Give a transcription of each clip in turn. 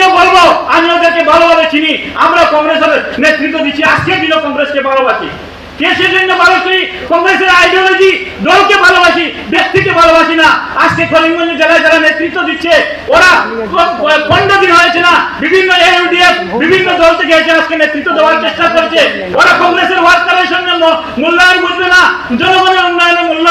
জন্য বলব, আমি ওদেরকে ভালোভাবে চিনি। আমরা কংগ্রেসের নেতৃত্ব দিচ্ছি আজকের দিনও কংগ্রেসকে ভালোবাসি। বিভিন্ন বিভিন্ন দল থেকে আজকে নেতৃত্ব দেওয়ার চেষ্টা করছে। ওরা কংগ্রেসের না। জনগণের উন্নয়নের মূল্য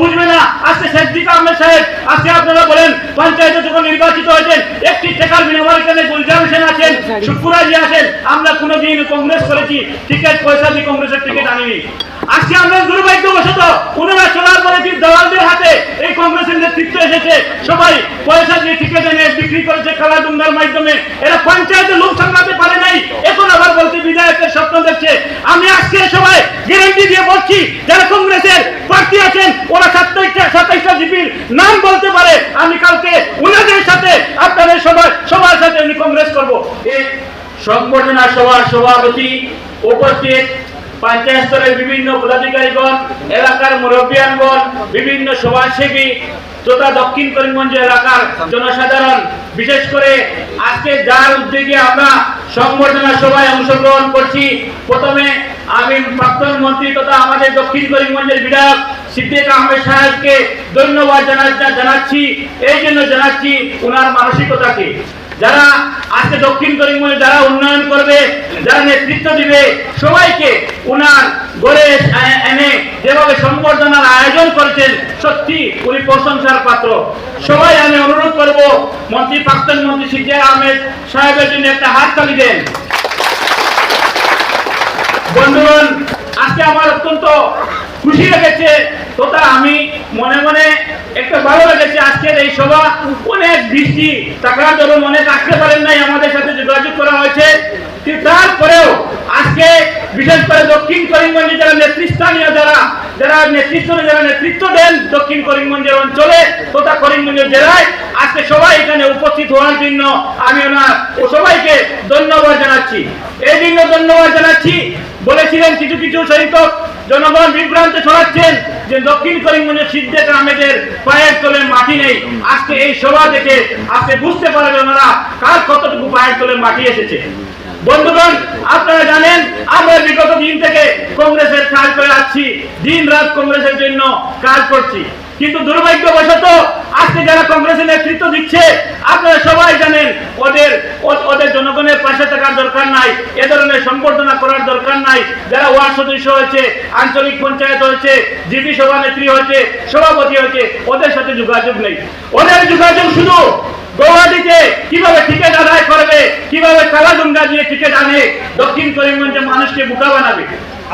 বুঝবে না। আজকে শেখ দিক আহমেদ সাহেব আজকে আপনারা বলেন পঞ্চায়েতে যখন নির্বাচিত হয়েছেন একটি টেকার বিনিময় এখানে গুলজাম সেন আছেন শুক্রাজি আছেন আমরা কোনোদিন কংগ্রেস করেছি টিকিট পয়সা দিয়ে কংগ্রেসের টিকিট আনিনি। আজকে আমরা দুর্ভাগ্যবশত ওনারা চলার পরে যে দলালদের হাতে এই কংগ্রেসের নেতৃত্ব এসেছে, সবাই পয়সা দিয়ে এনে বিক্রি করেছে খেলাধুলার মাধ্যমে। এরা পঞ্চায়েতে লোক সামলাতে পারে নাই, এখন আবার বলতে বিধায়কের স্বপ্ন দেখছে। আমি আজকে সবাই গ্যারেন্টি দিয়ে বলছি, যারা কংগ্রেসের প্রার্থী আছেন, ওরা সাতাইশটা সাতাইশটা জিপির নাম বলতে পারে। আমি কালকে ওনাদের সাথে, আপনাদের সবার সবার সাথে আমি কংগ্রেস করব। সংবর্ধনা সভার সভাপতি উপস্থিত পঞ্চায়েত স্তরের বিভিন্ন পদাধিকারীগণ, এলাকার মুরব্বিয়ানগণ, বিভিন্ন সমাজসেবী তথা দক্ষিণ করিমগঞ্জ এলাকার জনসাধারণ, বিশেষ করে আজকে যার উদ্যোগে আমরা সংবর্ধনা সভায় অংশগ্রহণ করছি, প্রথমে আমি প্রাক্তন মন্ত্রী তথা আমাদের দক্ষিণ করিমগঞ্জের বিধায়ক সিদ্দিক আহমেদ সাহেবকে ধন্যবাদ জানা- জানাচ্ছি। এই জন্য জানাচ্ছি ওনার মানসিকতাকে। যারা আজকে দক্ষিণ করিমগঞ্জে যারা উন্নয়ন করবে, যারা নেতৃত্ব দিবে, সবাইকে উনার গড়ে এনে যেভাবে সংবর্ধনার আয়োজন করেছেন, সত্যি উনি প্রশংসার পাত্র। সবাই আমি অনুরোধ করব, মন্ত্রী প্রাক্তন মন্ত্রী সিদ্দিক আহমেদ সাহেবের জন্য একটা হাত তালি দেন। বন্ধুগণ, আজকে আমার অত্যন্ত খুশি লেগেছে, তথা আমি মনে মনে একটা ভালো লেগেছে আজকের এই সভা। অনেক বৃষ্টি টাকার দরুন অনেক আসতে পারেন নাই, আমাদের সাথে যোগাযোগ করা হয়েছে। তারপরেও আজকে বিশেষ করে দক্ষিণ করিমগঞ্জে যারা নেতৃস্থানীয়, যারা যারা নেতৃত্ব যারা নেতৃত্ব দেন দক্ষিণ করিমগঞ্জের অঞ্চলে তথা করিমগঞ্জের জেলায়, আজকে সবাই এখানে উপস্থিত হওয়ার জন্য আমি ওনার ও সবাইকে ধন্যবাদ জানাচ্ছি। এই জন্য ধন্যবাদ জানাচ্ছি। বলেছিলেন কিছু কিছু সংখ্যক জনগণ বিভ্রান্ত ছড়াচ্ছেন যে দক্ষিণ করিমগঞ্জের সিদ্ধেক আহমেদের পায়ের তলে মাটি নেই। আজকে এই সভা দেখে আপনি বুঝতে পারবেন ওনারা কার কতটুকু পায়ের তলে মাটি এসেছে। বন্ধুগণ, আপনারা জানেন, আমরা বিগত দিন থেকে কংগ্রেসের কাজ করে আসছি দিন রাত কংগ্রেসের জন্য কাজ করছি। কিন্তু দুর্ভাগ্যবশত আজকে যারা কংগ্রেসের নেতৃত্ব দিচ্ছে, আপনারা সবাই জানেন, ওদের ওদের জনগণের পাশে থাকার দরকার নাই, এ ধরনের সম্বর্ধনা করার দরকার নাই। যারা ওয়ার্ড সদস্য হয়েছে, আঞ্চলিক পঞ্চায়েত হয়েছে জিপি সভা নেত্রী হয়েছে, সভাপতি হয়েছে, ওদের সাথে যোগাযোগ নেই। ওদের যোগাযোগ শুধু গৌহাটিতে কীভাবে টিকিট আদায় করবে, কীভাবে কালাডুঙ্গা দিয়ে টিকিট আনে, দক্ষিণ করিমগঞ্জে মানুষকে বোকা বানাবে।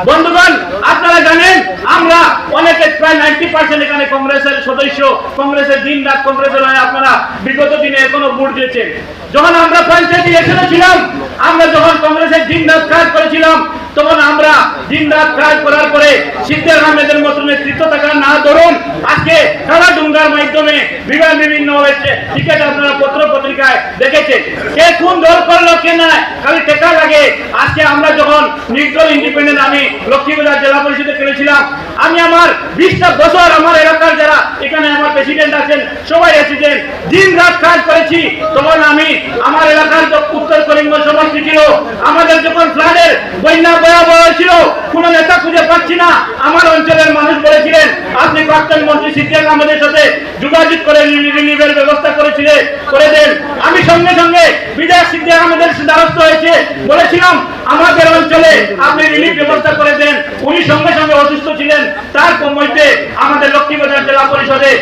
বন্ধুগণ, আপনারা জানেন, আমরা অনেকে প্রায় নাইনটি পার্সেন্ট এখানে কংগ্রেসের সদস্য, কংগ্রেসের দিন রাত কংগ্রেসের হয়ে আপনারা বিগত দিনে এখনও ভোট দিয়েছেন। যখন আমরা পঞ্চায়েত ইলেকশনে ছিলাম আমরা যখন কংগ্রেসের দিন রাত কাজ করেছিলাম দিন রাত কাজ করার পরে সিদ্দিক আহমেদের মতো নেতৃত্ব থাকার না ধরুন, আজকে খেলা ডুঙ্গার মাধ্যমে বিভিন্ন বিভিন্ন হয়েছে। টিকিট আপনারা পত্র পত্রিকায় দেখেছেন। কে কোন দল করল, কে না, খালি টেকা লাগে। আজকে আমরা যখন নির্দল ইন্ডিপেন্ডেন্ট আমি লক্ষ্মীবাজার জেলা পরিষদে করেছিলাম আমি আমার বিশটা বছর আমার এলাকার যারা এখানে আমার প্রেসিডেন্ট আছেন, সবাই এসেছেন দিন রাত কাজ করেছি। তখন আমি আমার এলাকার উত্তর করিমগঞ্জ ছিল, আমাদের যখন ফ্লাডের বন্যা ছিল, কোন নেতা খুঁজে পাচ্ছি না। আমার অঞ্চলের মানুষ বলেছিলেন, আপনি প্রাক্তন মন্ত্রী আমাদের সাথে যোগাযোগ করে রিলিভের ব্যবস্থা করেছিলেন করে দেন। আমি সঙ্গে সঙ্গে বিধায়ক সিদ্দিক আমাদের দ্বারস্থ হয়েছে, বলেছিলাম, আমাদের অঞ্চলে আপনি রিলিফ ব্যবস্থা করে দেন। উনি সঙ্গে সঙ্গে অসুস্থ ছিলেন। তার মধ্যে আমাদের লক্ষ্মীবাজার জেলা পরিষদে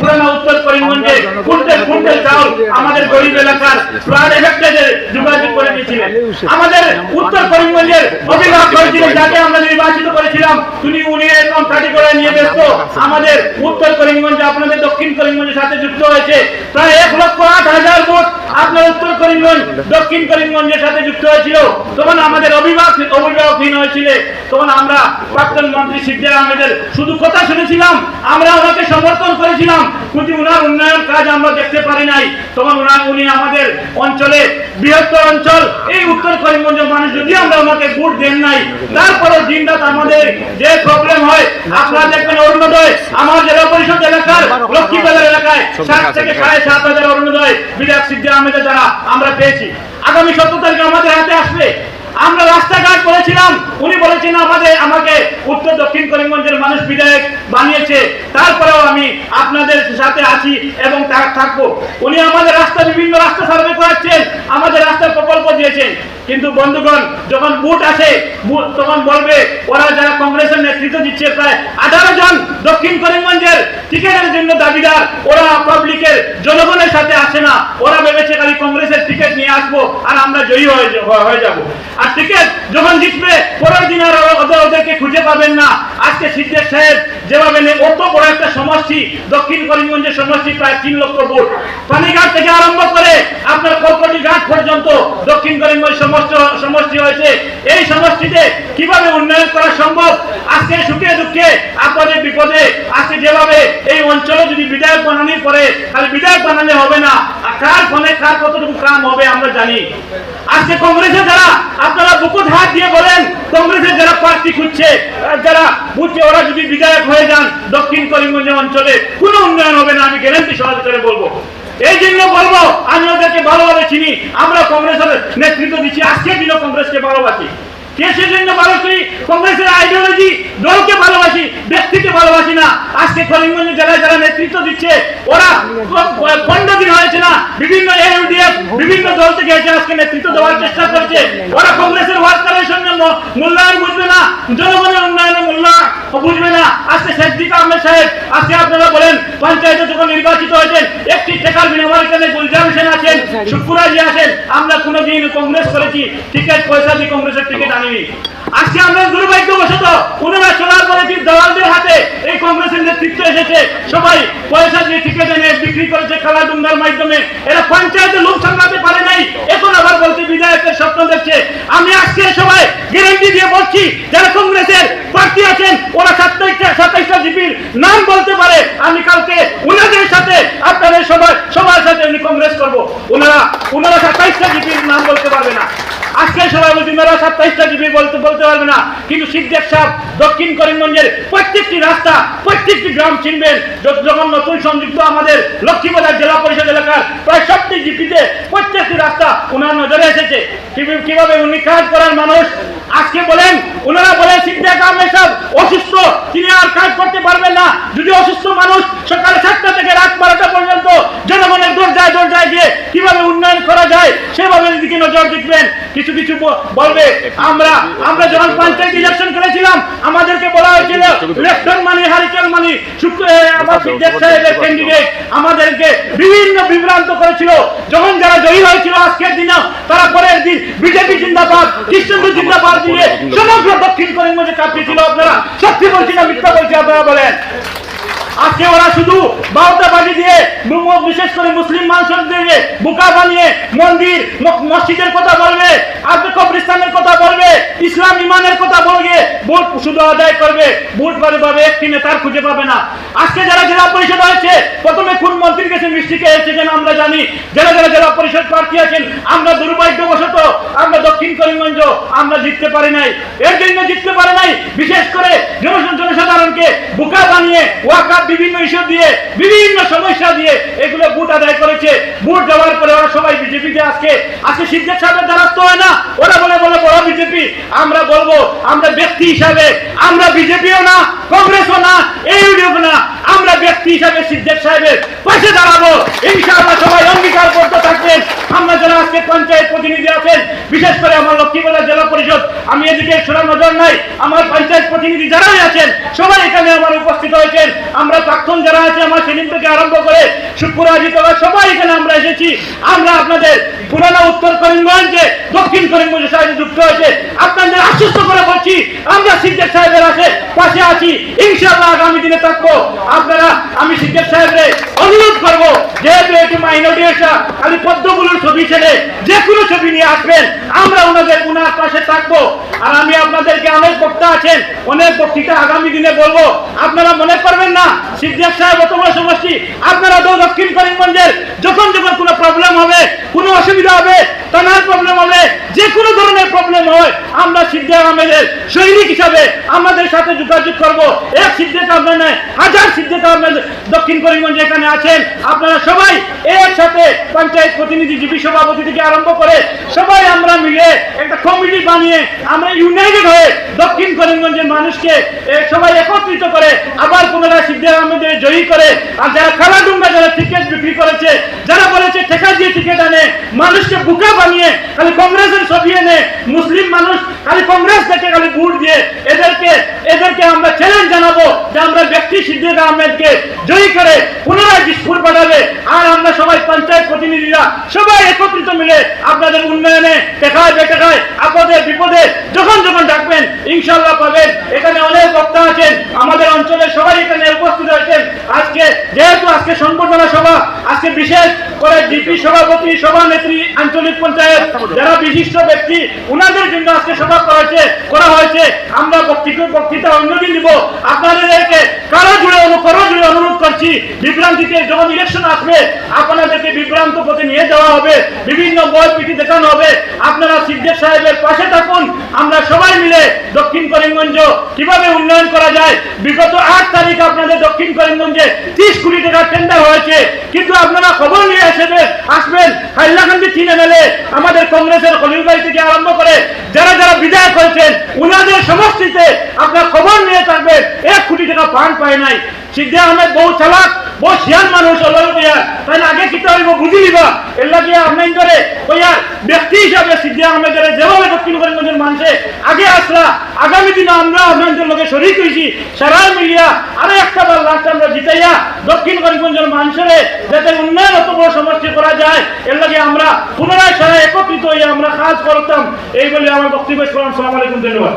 পুরানা উত্তর করিমগঞ্জে কুইন্টাল কুইন্টাল চাউল আমাদের গরিব এলাকার ফ্লাড এফেক্টেড যোগাযোগ করে দিয়েছিলেন। আমাদের উত্তর করিমগঞ্জের অভিভাবক করেছিলেন যাকে আমরা নির্বাচিত করেছিলাম তিনি উনি এখন কাটি করে নিয়ে ব্যস্ত। আমাদের উত্তর করিমগঞ্জে, আপনাদের দক্ষিণ করিমগঞ্জের সাথে যুক্ত হয়েছে। প্রায় এক লক্ষ আট হাজার ভোট আপনার উত্তর করিমগঞ্জ, দক্ষিণ করিমগঞ্জের সাথে যুক্ত হয়েছিল। তখন আমাদের অভিভাবক অভিভাবকহীন হয়েছিল। তখন আমরা প্রাক্তন মন্ত্রী সিদ্দার আহমেদের শুধু কথা শুনেছিলাম, আমরা ওনাকে সমর্থন করেছিলাম, কিন্তু উনার উন্নয়ন কাজ আমরা দেখতে পারি নাই। তখন উনি আমাদের অঞ্চলে বৃহত্তর অঞ্চল, এই উত্তর করিমগঞ্জের মানুষ যদি আমরা ওনাকে ভোট দেন নাই। তারপরে দিন রাত আমাদের যে প্রবলেম হয় আপনারা দেখবেন অরুণোদয় আমার জেলা পরিষদ এলাকার লক্ষ্মীবাজার এলাকায় সাত থেকে সাড়ে সাত হাজার অরুণোদয় বিধায়ক সিদ্ধি আহমেদের দ্বারা আমরা পেয়েছি। আগামী সত্তর তারিখে আমাদের হাতে আসবে। আমরা রাস্তাঘাট করেছিলাম উনি বলেছেন আমাদের আমাকে উত্তর দক্ষিণ করিমগঞ্জের মানুষ বিধায়ক বানিয়েছে। তারপরেও আমি আপনাদের সাথে আছি এবং তা- থাকব। উনি আমাদের রাস্তা বিভিন্ন রাস্তা সার্ভে করাচ্ছেন, আমাদের রাস্তার প্রকল্প দিয়েছেন। কিন্তু বন্ধুগণ, যখন বুট আসে তখন বলবে, ওরা যারা কংগ্রেসের নেতৃত্ব দিচ্ছে, প্রায় আঠারো জন দক্ষিণ করিমগঞ্জের টিকেটের জন্য দাবিদার, ওরা পাবলিকের জনগণের সাথে আসে না। ওরা ভেবেছে খালি কংগ্রেসের টিকিট নিয়ে আসব, আর আমরা জয়ী হয়ে হয়ে যাব। আর টিকিট যখন জিতবে, পরের দিন আর ওদের ওদেরকে খুঁজে পাবেন না। আজকে সিদ্ধেশ সাহেব যেভাবে অত বড় একটা সমষ্টি, দক্ষিণ করিমগঞ্জের সমষ্টি প্রায় তিন লক্ষ ভোট। পানিঘাট থেকে আরম্ভ করে আপনার কলকাতি ঘাট পর্যন্ত দক্ষিণ করিমগঞ্জ সমষ্টি সমষ্টি হয়েছে। এই সমষ্টিতে কীভাবে উন্নয়ন করা সম্ভব? আজকে সুখে দুঃখে আপদে বিপদে। আজকে যেভাবে এই অঞ্চলে যদি বিধায়ক বানানোর পরে খালি বিধায়ক বানালে হবে না। কার ফোনে কার কতটুকু কাম হবে আমরা জানি। আজকে কংগ্রেসে যারা, আপনারা বুকুত হাত দিয়ে বলেন, কংগ্রেসের যারা প্রার্থী খুঁজছে যারা বুঝছে ওরা যদি বিধায়ক হয়ে যান দক্ষিণ করিমগঞ্জ অঞ্চলে, কোনো উন্নয়ন হবে না, আমি গ্যারান্টি সহজ করে বলব। এই জন্য বলব, আমি ওদেরকে ভালোভাবে চিনি, আমরা কংগ্রেসের নেতৃত্ব দিচ্ছি আজকের দিনও কংগ্রেসকে ভালোবাসি। কংগ্রেসের আইডিওলজি দলকে ভালোবাসি, ব্যক্তিকে ভালোবাসি না। আজকে করিমগঞ্জ জেলায় যারা নেতৃত্ব দিচ্ছে, ওরা হয়েছে না, বিভিন্ন বিভিন্ন দল থেকে এসে আজকে নেতৃত্ব দেওয়ার চেষ্টা করছে। ওরা কংগ্রেসের ওয়ার্কারের সঙ্গে মূল্যায়ন বুঝবে না, জনগণের উন্নয়নের মূল্য বুঝবে না। আজকে শেখদিক আহমেদ সাহেব, আজকে আপনারা বলেন, পঞ্চায়েতে যখন নির্বাচিত হয়েছেন, একটি টেকার বিনিময় এখানে গুলজার আছেন শুক্কুরাজি আছেন আমরা কোনোদিন কংগ্রেস করেছি টিকিট পয়সা দিয়ে কংগ্রেসের টিকিট আনিনি। আজকে আমরা দুর্ভাগ্যবশত ওনারা চলার পরে কি দালালদের হাতে এই কংগ্রেসের নেতৃত্ব এসেছে। সবাই পয়সা দিয়ে টিকিট এনে বিক্রি করেছে খেলা দুঙ্গার মাধ্যমে। এরা পঞ্চায়েতে লোক সামলাতে পারে নাই এখন আবার বলতে বিধায়কের স্বপ্ন দেখছে। আমি আজকে সবাই গ্যারান্টি দিয়ে বলছি যারা কংগ্রেসের প্রার্থী আছেন ওরা সাতাইশটা সাতাইশটা জিপির নাম বলতে পারে আমি কালকে ওনাদের সাথে আপনাদের সবাই সবার সাথে আমি কংগ্রেস করব ওনারা ওনারা সাতাইশটা জিপির নাম বলতে পারবে না আজকে সবাই বলছি ওনারা সাতাইশটা জিপি বলতে বলতে পারবে না। কিন্তু সিদ্ধেক সাহেব দক্ষিণ করিমগঞ্জের প্রত্যেকটি রাস্তা, প্রত্যেকটি গ্রাম চিনবেন। যখন নতুন সংযুক্ত আমাদের লক্ষ্মীবাজার জেলা পরিষদ এলাকার প্রায় সবটি জিপিতে প্রত্যেকটি রাস্তা ওনার নজরে এসেছে। কিভাবে- উনি কাজ করার মানুষ? আজকে বলেন, ওনারা বলেন সিদ্ধেক আহমেদ অসুস্থ, তিনি আর কাজ করতে পারবেন না। যদি অসুস্থ মানুষ সকাল সাতটা থেকে রাত বারোটা পর্যন্ত জনগণের দরজায় দরজায় গিয়ে কীভাবে উন্নয়ন করা যায়, সেভাবে নজর দিবেন কিছু কিছু বলবে আমরা আমরা যখন পঞ্চায়েত ইলেকশন করেছিলাম আমাদেরকে বলা হয়েছিল ইলেকশন মানি হারিকেন মানি সাহেবের ক্যান্ডিডেট আমাদেরকে বিভিন্ন বিভ্রান্ত করেছিল। যখন যারা জয়ী হয়েছিল আজকের দিনে তারা পরের দিন বিজেপি জিন্দাবাদ কৃষ্ণপুর জিন্দাবাদ দিয়ে সমগ্র দক্ষিণ করিমগঞ্জে কাঁপিয়েছিল আপনারা। সত্যি বলছি না মিথ্যা বলছি আপনারা বলেন। আজকে ওরা শুধু বারোটা বাজি দিয়ে বিশেষ করে মুসলিম মানুষদের বোকা বানিয়ে মন্দির মসজিদের কথা বলবে আপনি কবরিস্তানের কথা বলবে, ইসলাম ইমানের কথা বলবে, ভোট শুধু আদায় করবে, ভোট পাবে পাবে, একটি নেতার খুঁজে পাবে না। আজকে যারা জেলা পরিষদ হয়েছে, প্রথমে কোন মন্ত্রীর কাছে মিষ্টিকে এসেছেন আমরা জানি, যারা যারা জেলা পরিষদ প্রার্থী আছেন, আমরা দুর্ভাগ্যবশত, আমরা দক্ষিণ করিমগঞ্জ, আমরা জিততে পারি নাই। এর জন্য জিততে পারে নাই, বিশেষ করে জনসাধারণকে বোকা বানিয়ে ওয়াকা বিভিন্ন ইস্যু দিয়ে, বিভিন্ন সমস্যা দিয়ে এগুলো ভোট আদায় করেছে। ভোট দেওয়ার পরে ওরা সবাই বিজেপিতে আজকে আজকে সিদ্ধেক সাহেবের দ্বারস্থ হয় না। ওরা বলে বলে, বড় বিজেপি। আমরা বলব, আমরা ব্যক্তি হিসাবে, আমরা বিজেপিও না, কংগ্রেসও না ইউডিএফ না। আমরা ব্যক্তি হিসাবে সিদ্ধেক সাহেবের পাশে দাঁড়াবো। ইনশাআল্লাহ সবাই অঙ্গীকার করতে থাকবেন। আমরা যারা আজকে পঞ্চায়েত প্রতিনিধি আছেন, বিশেষ করে আমার লক্ষ্মীবাজার পরিষদ, আমি এদিকে ছোড়া নজর নাই, আমার পঞ্চায়েত প্রতিনিধি যারাই আছেন, সবাই এখানে আমার উপস্থিত হয়েছেন। আমরা প্রাক্তন যারা আছে, আমার সেদিন থেকে আরম্ভ করে শুক্র আজিত সবাই এখানে আমরা এসেছি। আমরা আপনাদের পুরানো উত্তর করিমগঞ্জে, দক্ষিণ করিমগঞ্জের সাথে যুক্ত হয়েছে। আপনাদের আশ্বস্ত করে বলছি, আমরা সিদ্ধেক সাহেবের আছে পাশে আছি। ইনশাআল্লাহ আগামী দিনে থাকব। আপনারা, আমি সিদ্ধেক সাহেবের অনুরোধ করব, যেহেতু এটি মাইনরিটি খালি পদ্মগুলোর ছবি ছেড়ে যে কোনো ছবি নিয়ে আসবেন। আমরা ওনাদের ওনার পাশে থাকব। আর আমি আপনাদেরকে অনেক বক্তা আছেন, অনেক বক্তৃতা আগামী দিনে বলব। আপনারা মনে করবেন না সিদ্ধার সাহেব তোমরা সমষ্টি, আপনারা তো দক্ষিণ করিমগঞ্জের যখন যখন কোনো প্রবলেম হবে, কোনো অসুবিধা হবে টানার প্রবলেম হবে, যে কোনো ধরনের প্রবলেম হয়, আমরা সিদ্ধে আহমেদের সৈনিক হিসাবে আমাদের সাথে যোগাযোগ করব। এক সিদ্ধেত আহমেদ নয়, হাজার সিদ্ধেত আহমেদ দক্ষিণ করিমগঞ্জ এখানে আছেন। আপনারা সবাই একসাথে পঞ্চায়েত প্রতিনিধি জিপি সভাপতি থেকে আরম্ভ করে সবাই আমরা মিলে কমিটি বানিয়ে আমরা ইউনাইটেড হয়ে দক্ষিণ করিমগঞ্জের মানুষকে সবাই একত্রিত করে আবার পুনরায় সিদ্দিক আহমেদের জয়ী করে, আর যারা খেলাডুঙ্গা যারা টিকিট বিক্রি করেছে, যারা বলেছে ঠেকা দিয়ে টিকিট আনে, মানুষকে বুকা বানিয়ে খালি কংগ্রেসের ছবি এনে, মুসলিম মানুষ খালি কংগ্রেস থেকে খালি ভোট দিয়ে, এদেরকে এদেরকে আমরা চ্যালেঞ্জ জানাব যে আমরা ব্যক্তি সিদ্দিক আহমেদকে জয়ী করে পুনরায় দিসপুর পাঠাবে, আর আমরা সবাই পঞ্চায়েত প্রতিনিধিরা সবাই একত্রিত মিলে আপনাদের উন্নয়নে টেকায় বেটেকায় আপদে বিপদে যখন যখন ডাকবেন ইনশাল্লাহ পাবেন। এখানে অনেক বক্তা আছেন, আমাদের অঞ্চলের সবাই এখানে উপস্থিত হয়েছেন আজকে যেহেতু আজকে সংবর্ধনা সভা, আজকে বিশেষ করে ডিপি সভাপতি, সভানেত্রী, আঞ্চলিক পঞ্চায়েত, যারা বিশিষ্ট ব্যক্তি ওনাদের জন্য আজকে সভা করেছে করা হয়েছে। আমরা বক্তৃতা অন্যদিন দিব আপনাদেরকে কারও জুড়ে অনু- জুড়ে অনুরোধ করছি, বিভ্রান্তিতে যখন ইলেকশন আসবে, আপনাদেরকে বিভ্রান্ত পথে নিয়ে যাওয়া হবে, বিভিন্ন বই পিঠি দেখানো হবে। আপনারা সিদ্দিক সাহেবের পাশে থাকুন। আমরা সবাই মিলে দক্ষিণ করিমগঞ্জ কীভাবে উন্নয়ন করা যায়? বিগত আট তারিখ আপনাদের দক্ষিণ করিমগঞ্জে ত্রিশ কোটি টাকার টেন্ডার হয়েছে। কিন্তু আপনারা খবর নিয়ে আসবেন আসবেন হাইলাকান্দি তিন এমএলএ আমাদের কংগ্রেসের খলিল ভাই থেকে আরম্ভ করে যারা যারা বিদায় করেছেন, উনাদের সমষ্টিতে আপনার খবর নিয়ে থাকবেন। এক কোটি টাকা পান পায় নাই। সিদ্ধে আহমেদ বহু চালাক, বহু শিয়ান মানুষ অলর তাই আগে কিতা করে কইয়া ব্যক্তি হিসাবে সিদ্ধে আহমেদের যেভাবে দক্ষিণ করিমগঞ্জের মানুষে আগে আসলা আগামী দিনে আমরা আপনাদের লোকে শরীর হয়েছি সারা মিলিয়া আরও একটা বার লাস্ট আমরা জিতাইয়া দক্ষিণ করিমগঞ্জের মানুষের যাতে উন্নয়ন অত বড় সমষ্টি করা যায়, এর লাগে আমরা পুনরায় সারা একত্রিত হয়ে আমরা কাজ করতাম। এই বলে আমার বক্তব্য সালাম আলাইকুম, ধন্যবাদ।